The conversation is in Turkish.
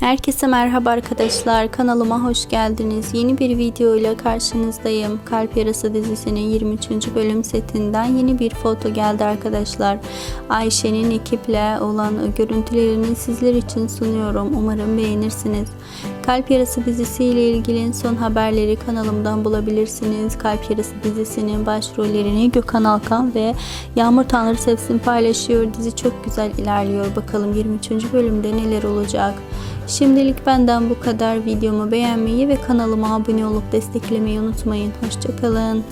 Herkese merhaba arkadaşlar. Kanalıma hoş geldiniz. Yeni bir video ile karşınızdayım. Kalp Yarası dizisinin 23. bölüm setinden yeni bir foto geldi arkadaşlar. Ayşe'nin ekiple olan görüntülerini sizler için sunuyorum. Umarım beğenirsiniz. Kalp Yarası dizisi ile ilgili son haberleri kanalımdan bulabilirsiniz. Kalp Yarası dizisinin başrollerini Gökhan Alkan ve Yağmur Tanrı Sevsin paylaşıyor. Dizi çok güzel ilerliyor. Bakalım 23. bölümde neler olacak. Şimdilik benden bu kadar. Videomu beğenmeyi ve kanalıma abone olup desteklemeyi unutmayın. Hoşçakalın.